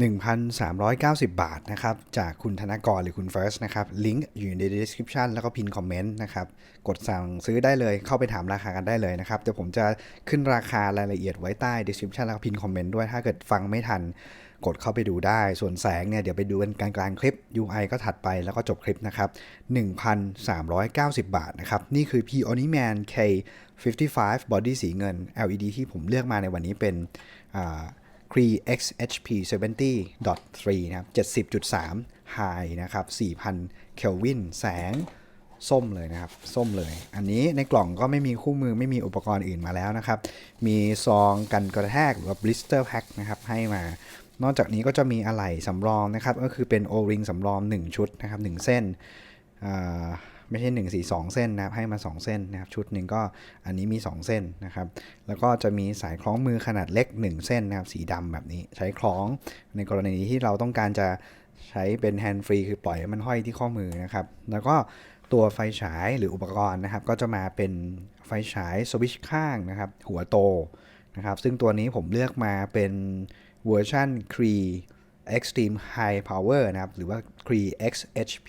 1,390 บาทนะครับจากคุณธนกรหรือคุณเฟิร์สนะครับลิงก์อยู่ใน description แล้วก็พินคอมเมนต์นะครับกดสั่งซื้อได้เลยเข้าไปถามราคากันได้เลยนะครับเดี๋ยวผมจะขึ้นราคารายละเอียดไว้ใต้ description แล้วก็พินคอมเมนต์ด้วยถ้าเกิดฟังไม่ทัน กดเข้าไปดูได้ ส่วนแสงเนี่ยเดี๋ยวไปดูกันกลางกลางคลิป UI ก็ถัดไปแล้วก็จบคลิปนะครับ1,390 บาทนะครับนี่คือ p o n y Man K 55 Body สีเงิน LED ที่ผมเลือกมาในวันนี้เป็นอ่า Cree XHP 70.3 นะครับ 70.3 High นะครับ 4,000 เคลวิน แสง ส้มเลยนะครับ ส้มเลย อันนี้ในกล่องก็ไม่มีคู่มือไม่มีอุปกรณ์อื่นมาแล้วนะครับ มีซองกันกระแทกหรือว่า blister pack นะครับ ให้มานอกจากนี้ก็จะมีอะไหล่สำรองนะครับ ก็คือเป็น O-ring สำรอง 1 ชุดนะครับ 1 เส้น ไม่ใช่1 4 2 เส้นนะครับให้มา 2 เส้นนะครับชุดหนึ่งก็อันนี้มี 2 เส้นนะครับแล้วก็จะมีสายคล้องมือขนาดเล็ก 1 เส้นนะครับสีดำแบบนี้ใช้คล้องในกรณีที่เราต้องการจะใช้เป็นแฮนด์ฟรีคือปล่อยให้มันห้อยที่ข้อมือนะครับแล้วก็ตัวไฟฉายหรืออุปกรณ์นะครับ ก็จะมาเป็นไฟฉายสวิชข้างนะครับหัวโตนะครับซึ่งตัวนี้ผมเลือกมาเป็นเวอร์ชัน Cree Extreme High Power นะครับ หรือว่า Cree XHP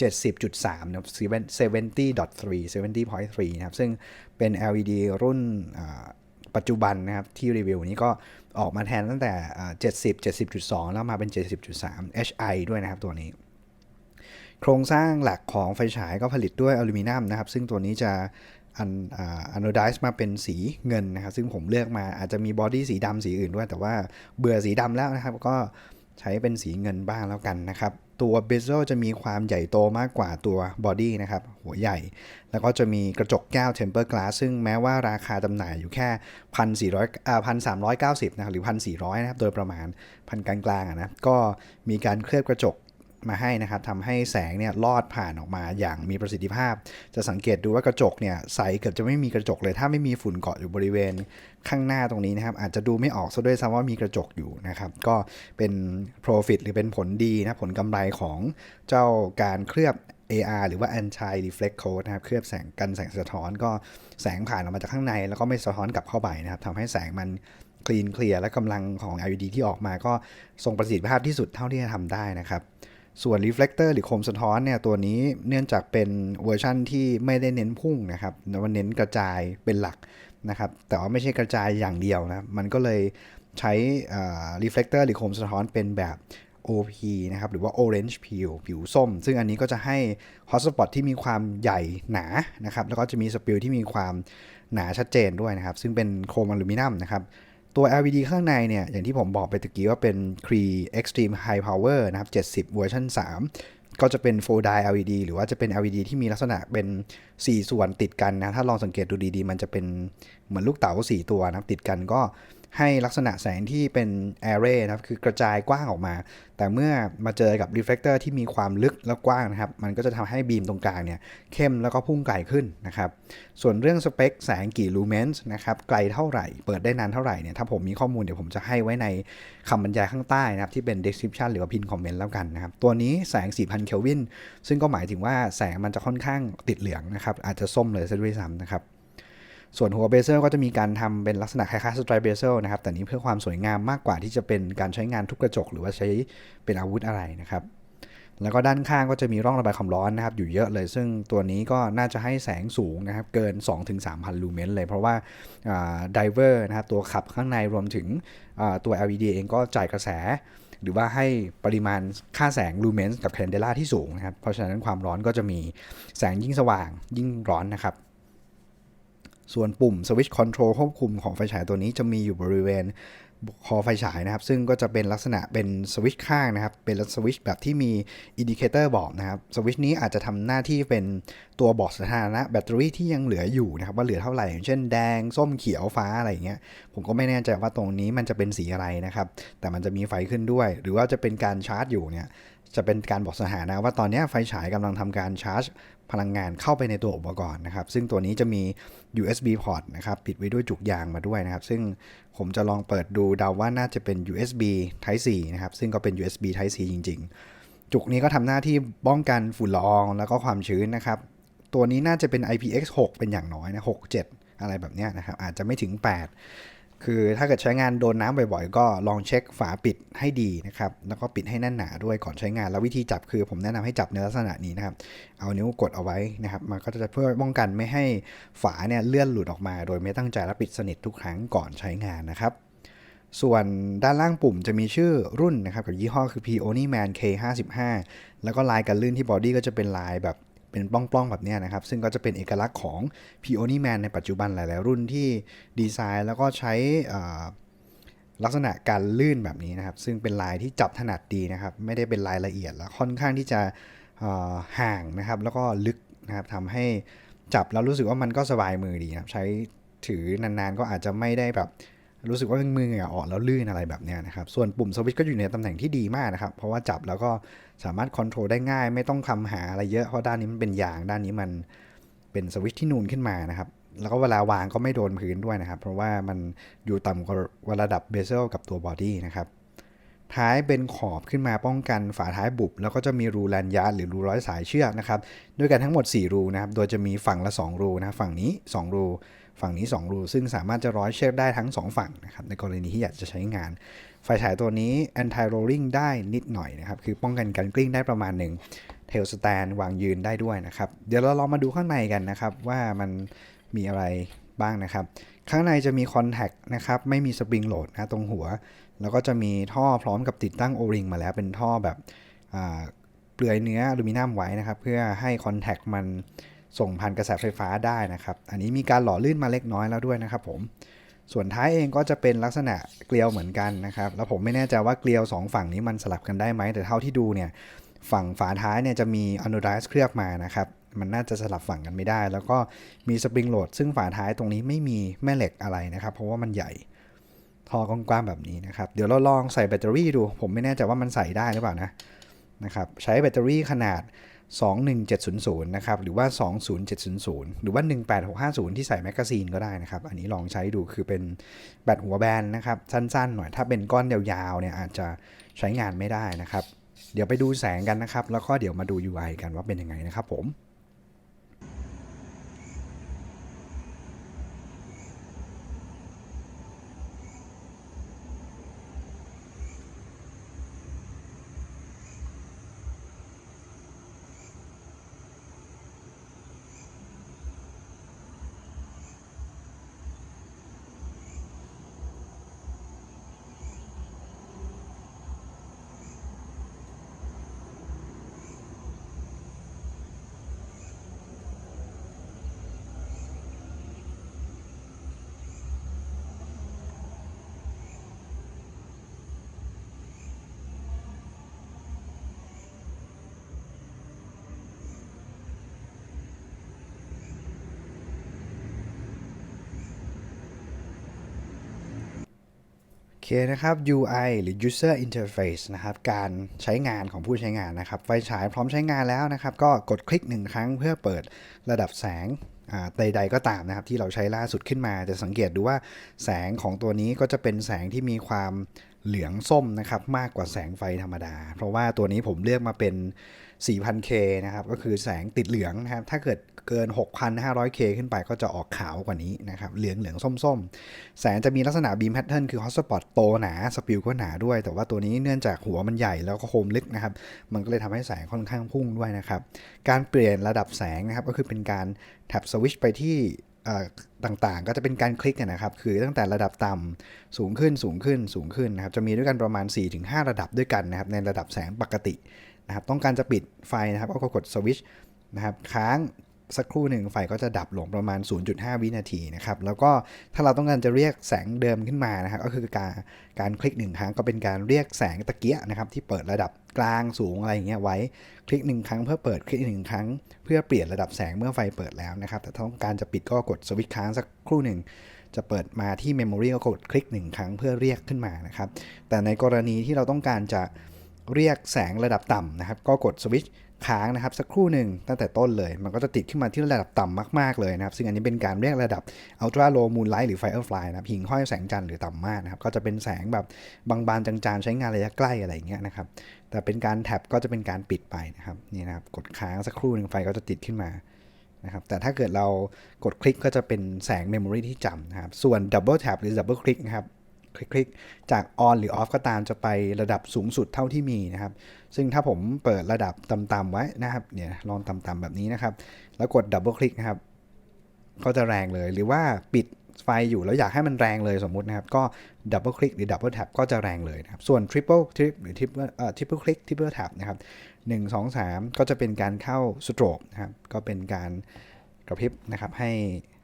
70.3นะครับ70.3 70.3นะครับ ซึ่งเป็น LED รุ่นปัจจุบันนะครับที่รีวิวนี้ก็ออกมาแทนตั้งแต่ 70 70.2 แล้วมาเป็น 70.3 HI ด้วยนะครับตัวนี้ โครงสร้างหลักของไฟฉายก็ผลิตด้วยอลูมิเนียมนะครับ ซึ่งตัวนี้จะอันอันโนไดซ์มาเป็นสีเงินนะครับ ซึ่งผมเลือกมาอาจจะมีบอดี้สีดำสีอื่นด้วย แต่ว่าเบื่อสีดำแล้วนะครับ ก็ใช้เป็นสีเงินบ้างแล้วกันนะครับ ตัวเบเซลจะมีความใหญ่โตมากกว่าตัวบอดี้นะครับ หัวใหญ่ แล้วก็จะมีกระจกแก้วเทมเปอร์กลาสซึ่งแม้ว่าราคาจำหน่ายอยู่แค่1,400อ่า1,390นะครับหรือพันสี่ร้อยนะครับ โดยประมาณพันกลางๆอะนะ ก็มีการเคลือบกระจก มาให้นะครับทำให้แสงเนี่ยลอดผ่านออกมาอย่างมีประสิทธิภาพ จะสังเกตดูว่ากระจกเนี่ยใสเกือบจะไม่มีกระจกเลย ถ้าไม่มีฝุ่นเกาะอยู่บริเวณข้างหน้าตรงนี้นะครับ อาจจะดูไม่ออกซะด้วยซ้ำว่ามีกระจกอยู่นะครับ ก็เป็น profit หรือเป็นผลดีนะผลกำไรของเจ้าการเคลือบ AR หรือว่า anti reflect coat นะครับ เคลือบแสงกันแสงสะท้อนก็แสงผ่านออกมาจากข้างใน แล้วก็ไม่สะท้อนกลับเข้าไปนะครับทำให้แสงมันคลีนเคลียร์และกำลังของ LED ที่ออกมาก็ทรงประสิทธิภาพที่สุดเท่าที่จะทำได้นะครับ ส่วน reflector หรือโคมสะท้อนเนี่ยตัวนี้เนื่องจากเป็นเวอร์ชั่นที่ไม่ได้เน้นพุ่งนะครับแต่ว่าเน้นกระจายเป็นหลักนะครับ แต่ว่าไม่ใช่กระจายอย่างเดียวนะ มันก็เลยใช้ reflector หรือโคมสะท้อนเป็นแบบ OP นะครับ หรือว่า orange peel ผิวส้ม ซึ่งอันนี้ก็จะให้ hotspot ที่มีความใหญ่หนานะครับ แล้วก็จะมีสปิลที่มีความหนาชัดเจนด้วยนะครับ ซึ่งเป็นโครมอลูมิเนียมนะครับ ตัว LED ข้างในเนี่ย อย่างที่ผมบอกไปตะกี้ว่าเป็น Cree Extreme High Power นะครับ 70 เวอร์ชัน3 ก็จะเป็น full die LED หรือว่าจะเป็น LED ที่มีลักษณะเป็น 4 ส่วนติดกันนะ ถ้าลองสังเกตดูดีๆ มันจะเป็นเหมือนลูกเต๋า 4 ตัวนะครับติดกันก็ ให้ลักษณะแสงที่เป็น array นะครับคือกระจายกว้างออกมา แต่เมื่อมาเจอกับ reflector ที่มีความลึกและกว้างนะครับ มันก็จะทำให้บีมตรงกลางเนี่ยเข้มแล้วก็พุ่งไกลขึ้นนะครับ ส่วนเรื่องสเปคแสงกี่ลูเมนส์นะครับไกลเท่าไหร่ เปิดได้นานเท่าไหร่เนี่ยถ้าผมมีข้อมูลเดี๋ยวผมจะให้ไว้ในคำบรรยายข้างใต้นะครับที่เป็น description หรือว่าพินคอมเมนต์แล้วกันนะครับ ตัวนี้แสง 4,000 เคลวินซึ่งก็หมายถึงว่าแสงมันจะค่อนข้างติดเหลืองนะครับอาจจะส้มเลยซะด้วยซ้ำนะครับ ส่วนหัวเบเซลก็จะมีการทำเป็นลักษณะคล้ายๆสไตรเบเซลนะครับ แต่นี้เพื่อความสวยงามมากกว่าที่จะเป็นการใช้งานทุบกระจก หรือว่าใช้เป็นอาวุธอะไรนะครับ แล้วก็ด้านข้างก็จะมีร่องระบายความร้อนนะครับ อยู่เยอะเลย ซึ่งตัวนี้ก็น่าจะให้แสงสูงนะครับ เกิน 2-3,000 ลูเมนเลย เพราะว่าไดเวอร์นะครับตัวขับข้างในรวมถึงตัว LED เองก็จ่ายกระแสหรือว่าให้ปริมาณค่าแสงลูเมนส์กับแคนเดล่าที่สูงนะครับ เพราะฉะนั้นความร้อนก็จะมีแสงยิ่งสว่างยิ่งร้อนนะครับ ส่วนปุ่มสวิตช์คอนโทรลควบคุมของไฟฉายตัวนี้จะมีอยู่บริเวณคอไฟฉายนะครับ ซึ่งก็จะเป็นลักษณะเป็นสวิตช์ข้างนะครับ เป็นสวิตช์แบบที่มีอินดิเคเตอร์บอกนะครับ สวิตช์นี้อาจจะทำหน้าที่เป็นตัวบอกสถานะแบตเตอรี่ที่ยังเหลืออยู่นะครับ ว่าเหลือเท่าไหร่อย่างเช่นแดง ส้มเขียวฟ้าอะไรอย่างเงี้ย ผมก็ไม่แน่ใจว่าตรงนี้มันจะเป็นสีอะไรนะครับ แต่มันจะมีไฟขึ้นด้วย หรือว่าจะเป็นการชาร์จอยู่เนี่ย จะเป็นการบอกสถานะว่าตอนนี้ไฟฉายกำลังทำการชาร์จพลังงานเข้าไปในตัวอุปกรณ์นะครับ ซึ่งตัวนี้จะมี USB port นะครับปิดไว้ด้วยจุกยางมาด้วยนะครับ ซึ่งผมจะลองเปิดดูเดาว่าน่าจะเป็น USB Type C นะครับ ซึ่งก็เป็น USB Type C จริง ๆ จุกนี้ก็ทำหน้าที่ป้องกันฝุ่นละอองแล้วก็ความชื้นนะครับ ตัวนี้น่าจะเป็น IPX6 เป็นอย่างน้อยนะ6 7 อะไรแบบนี้นะครับ อาจจะไม่ถึง 8 คือถ้าเกิดใช้งานโดนน้ำบ่อยๆ ก็ลองเช็คฝาปิดให้ดีนะครับ แล้วก็ปิดให้แน่นหนาด้วยก่อนใช้งาน แล้ววิธีจับคือผมแนะนำให้จับในลักษณะนี้นะครับ เอานิ้วกดเอาไว้นะครับ มันก็จะเพื่อป้องกันไม่ให้ฝาเนี่ยเลื่อนหลุดออกมา โดยไม่ตั้งใจและปิดสนิททุกครั้งก่อนใช้งานนะครับ ส่วนด้านล่างปุ่มจะมีชื่อรุ่นนะครับกับยี่ห้อคือ Peony Man K55 แล้วก็ลายกันลื่นที่บอดี้ก็จะเป็นลายแบบ เป็นปล้องๆแบบนี้นะครับ ซึ่งก็จะเป็นเอกลักษณ์ของ Peony Man ในปัจจุบันหลาย ๆ รุ่นที่ดีไซน์แล้วก็ใช้ลักษณะการลื่นแบบนี้นะครับ ซึ่งเป็นลายที่จับถนัดดีนะครับ ไม่ได้เป็นลายละเอียดและค่อนข้างที่จะห่างนะครับ แล้วก็ลึกนะครับทำให้จับแล้วรู้สึกว่ามันก็สบายมือดีนะครับ ใช้ถือนานๆก็อาจจะไม่ได้แบบ รู้สึกว่ามือเหงื่อออกแล้วลื่นอะไรแบบเนี้ยนะครับ ส่วนปุ่มสวิตช์ก็อยู่ในตำแหน่งที่ดีมากนะครับ เพราะว่าจับแล้วก็สามารถคอนโทรลได้ง่าย ไม่ต้องคำหาอะไรเยอะ เพราะด้านนี้มันเป็นยาง ด้านนี้มันเป็นสวิตช์ที่นูนขึ้นมานะครับ แล้วก็เวลาวางก็ไม่โดนพื้นด้วยนะครับ เพราะว่ามันอยู่ต่ำกว่าระดับเบเซลกับตัวบอดี้นะครับ ท้ายเป็นขอบขึ้นมาป้องกันฝาท้ายบุบ แล้วก็จะมีรูแลนยาหรือรูร้อยสายเชือกนะครับด้วยกันทั้งหมด 4 รูนะครับ โดยจะมีฝั่งละ 2 รูนะฝั่งนี้ 2 รู ฝั่งนี้ 2 รู ซึ่งสามารถจะร้อยเชือกได้ทั้ง 2 ฝั่งนะครับในกรณีที่อยากจะใช้งาน ไฟฉายตัวนี้ anti rolling ได้นิดหน่อยนะครับ คือป้องกันการกลิ้งได้ประมาณหนึ่ง tail stand วางยืนได้ด้วยนะครับ เดี๋ยวเราลองมาดูข้างในกันนะครับ ว่ามันมีอะไรบ้างนะครับ ข้างในจะมี contact นะครับไม่มีสปริงโหลดนะตรงหัว แล้วก็จะมีท่อพร้อมกับติดตั้ง O-ring มาแล้วเป็นท่อแบบเปลือยเนื้ออลูมิเนียมไว้นะครับ เพื่อให้คอนแทคมันส่งผ่านกระแสไฟฟ้าได้นะครับ อันนี้มีการหล่อลื่นมาเล็กน้อยแล้วด้วยนะครับผมส่วนท้ายเองก็จะเป็นลักษณะเกลียวเหมือนกันนะครับ แล้วผมไม่แน่ใจว่าเกลียว 2 ฝั่งนี้มันสลับกันได้ไหม แต่เท่าที่ดูเนี่ยฝั่งฝาท้ายเนี่ยจะมีอ n น d ไดส์เคลือบมานะครับ มันน่าจะสลับฝั่งกันไม่ได้ แล้วก็มีสปริงโหลดซึ่งฝาท้ายตรงนี้ไม่มีแม่เหล็กอะไรนะครับ เพราะว่ามันใหญ่ ท่อกว้างๆแบบนี้นะครับ เดี๋ยวเราลองใส่แบตเตอรี่ดู ผมไม่แน่ใจว่ามันใส่ได้หรือเปล่านะนะครับใช้แบตเตอรี่ขนาด 21700 นะครับ หรือว่า 20700 หรือว่า 18650 ที่ใส่แมกกาซีนก็ได้นะครับ อันนี้ลองใช้ดูคือเป็นแบตหัวแบนนะครับ สั้นๆ หน่อยถ้าเป็นก้อนยาวๆเนี่ยอาจจะใช้งานไม่ได้นะครับ เดี๋ยวไปดูแสงกันนะครับ แล้วก็เดี๋ยวมาดู UI กันว่าเป็นยังไงนะครับผม อเคนะครับ UI หรือ User Interface นะครับ การใช้งานของผู้ใช้งานนะครับ ไฟฉายพร้อมใช้งานแล้วนะครับ ก็กดคลิกหนึ่งครั้งเพื่อเปิดระดับแสงใดๆก็ตามนะครับ ที่เราใช้ล่าสุดขึ้นมา จะสังเกตดูว่าแสงของตัวนี้ก็จะเป็นแสงที่มีความเหลืองส้มนะครับ มากกว่าแสงไฟธรรมดา เพราะว่าตัวนี้ผมเลือกมาเป็น 4,000K นะครับ ก็คือแสงติดเหลืองนะครับ ถ้าเกิด เกิน 6,500K ขึ้นไปก็จะออกขาวกว่านี้นะครับ เหลืองเหลืองส้มๆ แสงจะมีลักษณะบีมแพทเทิร์นคือฮอตสปอตโตหนา สปิลก็หนาด้วย แต่ว่าตัวนี้เนื่องจากหัวมันใหญ่แล้วก็โคมลึกนะครับ มันก็เลยทำให้แสงค่อนข้างพุ่งด้วยนะครับ การเปลี่ยนระดับแสงนะครับ ก็คือเป็นการแท็บสวิชไปที่ต่างๆ ก็จะเป็นการคลิกนะครับ คือตั้งแต่ระดับต่ำสูงขึ้นสูงขึ้นสูงขึ้นนะครับ จะมีด้วยกันประมาณ 4-5 ระดับด้วยกันนะครับ ในระดับแสงปกตินะครับ ต้องการจะปิดไฟนะครับ ก็กดสวิชนะครับ ค้าง สักครู่หนึ่งไฟก็จะดับลงประมาณ 0.5 วินาทีนะครับ แล้วก็ถ้าเราต้องการจะเรียกแสงเดิมขึ้นมานะครับ ก็คือการการคลิกหนึ่งครั้งก็เป็นการเรียกแสงตะเกียะนะครับที่เปิดระดับกลางสูงอะไรอย่างเงี้ยไว้ คลิกหนึ่งครั้งเพื่อเปิดคลิกหนึ่งครั้ง เพื่อเปลี่ยนระดับแสงเมื่อไฟเปิดแล้วนะครับ แต่ถ้าต้องการจะปิดก็กดสวิตช์ค้างสักครู่หนึ่งจะเปิดมาที่ Memory ก็กดคลิกหนึ่งครั้งเพื่อเรียกขึ้นมานะครับ แต่ในกรณีที่เราต้องการจะเรียกแสงระดับต่ำนะครับ ก็กดสวิตช์ ค้างนะครับสักครู่หนึ่งตั้งแต่ต้นเลย มันก็จะติดขึ้นมาที่ระดับต่ำมากๆเลยนะครับ ซึ่งอันนี้เป็นการเรียกระดับ Ultra Low Moonlight หรือ Firefly นะครับหิ่งห้อยแสงจันทร์หรือต่ำมากนะครับ ก็จะเป็นแสงแบบบางๆจางๆ ใช้งานระยะใกล้อะไรอย่างเงี้ยนะครับ แต่เป็นการแท็บก็จะเป็นการปิดไปนะครับนี่นะครับกดค้างสักครู่หนึ่งไฟก็จะติดขึ้นมานะครับแต่ถ้าเกิดเรากดคลิกก็จะเป็นแสงเมมโมรีที่จำนะครับส่วน Double Tap หรือ Double Click นะครับ คลิกๆ จาก on หรือ off ก็ตามจะไประดับสูงสุดเท่าที่มีนะครับ ซึ่งถ้าผมเปิดระดับต่ำๆไว้นะครับ เนี่ยลองต่ำๆแบบนี้นะครับ แล้วกด double click นะครับ ก็จะแรงเลย หรือว่าปิดไฟอยู่แล้วอยากให้มันแรงเลยสมมุตินะครับ ก็ double click หรือ double tap ก็จะแรงเลยนะครับ ส่วน triple trip หรือ triple เอ่อ triple click triple tap นะครับ1 2 3ก็จะเป็นการเข้า stroke นะครับ ก็เป็นการกระพริบนะครับให้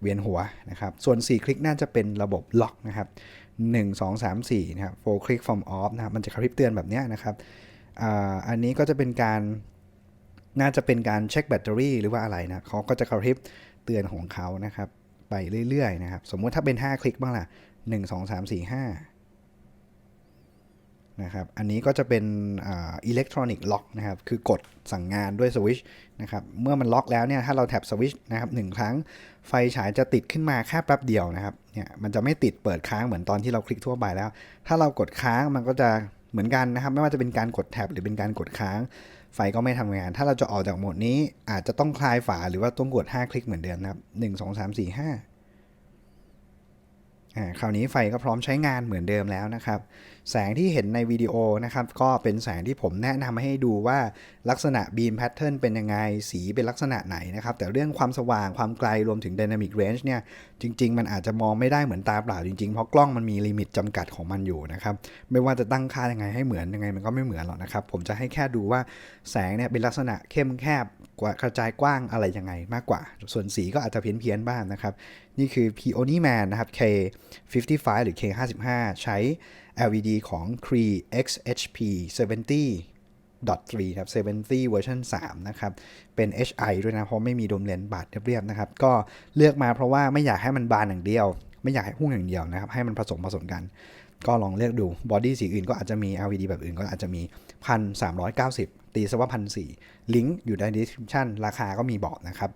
เวียนหัวนะครับ ส่วน 4 คลิกน่าจะเป็นระบบล็อกนะครับ 1 2 3 4นะครับ for click from off นะครับ มันจะกระพริบเตือนแบบนี้นะครับ อันนี้ก็จะเป็นการน่าจะเป็นการเช็คแบตเตอรี่หรือว่าอะไรนะเขาก็จะกระพริบเตือนของเขานะครับ ไปเรื่อยๆนะครับ สมมุติถ้าเป็น 5 คลิกบ้างล่ะ 1 2 3 4 5 นะครับ อันนี้ก็จะเป็นอิเล็กทรอนิกส์ล็อกนะครับ คือกดสั่งงานด้วยสวิชนะครับ เมื่อมันล็อกแล้วเนี่ย ถ้าเราแท็บสวิชนะครับหนึ่งครั้ง ไฟฉายจะติดขึ้นมาแค่แป๊บเดียวนะครับ เนี่ย มันจะไม่ติดเปิดค้างเหมือนตอนที่เราคลิกทั่วไปแล้ว ถ้าเรากดค้างมันก็จะเหมือนกันนะครับ ไม่ว่าจะเป็นการกดแท็บหรือเป็นการกดค้าง ไฟก็ไม่ทำงาน ถ้าเราจะออกจากโหมดนี้ อาจจะต้องคลายฝาหรือว่าต้องกด 5 คลิกเหมือนเดิมนะครับ1 2 3 4 5อ่า คราวนี้ไฟก็พร้อมใช้งานเหมือนเดิมแล้วนะครับ แสงที่เห็นในวิดีโอนะครับ ก็เป็นแสงที่ผมแนะนำให้ดูว่าลักษณะ beam pattern เป็นยังไง สีเป็นลักษณะไหนนะครับ แต่เรื่องความสว่างความไกลรวมถึง dynamic range เนี่ย จริง ๆ มันอาจจะมองไม่ได้เหมือนตาเปล่าจริง ๆ เพราะกล้องมันมีลิมิตจำกัดของมันอยู่นะครับ ไม่ว่าจะตั้งค่ายังไงให้เหมือนยังไงมันก็ไม่เหมือนหรอกนะครับ ผมจะให้แค่ดูว่าแสงเนี่ยเป็นลักษณะเข้มแคบกว่ากระจายกว้างอะไรยังไงมากกว่า ส่วนสีก็อาจจะเพี้ยนๆบ้างนะครับ นี่คือ Peony Man นะครับ K55 หรือ K55 ใช้ LED ของ Cree XHP 70.3ครับ70เวอร์ชัน3นะครับ เป็น HI ด้วยนะ เพราะไม่มีดมเลนบาดเรียบๆนะครับ ก็เลือกมาเพราะว่าไม่อยากให้มันบานอย่างเดียว ไม่อยากให้พุ่งอย่างเดียวนะครับ ให้มันผสมผสมกัน ก็ลองเลือกดู บอดี้สีอื่นก็อาจจะมี LED แบบอื่นก็อาจจะมี 1,390 ตีซะว่า1,400ลิงก์อยู่ใน description ราคาก็มีบอกนะครับ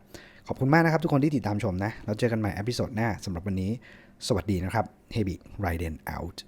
ขอบคุณมากนะครับทุกคนที่ติดตามชมนะ แล้วเจอกันใหม่อพิโซดหน้าสำหรับวันนี้ สวัสดีนะครับ h e b y Raiden out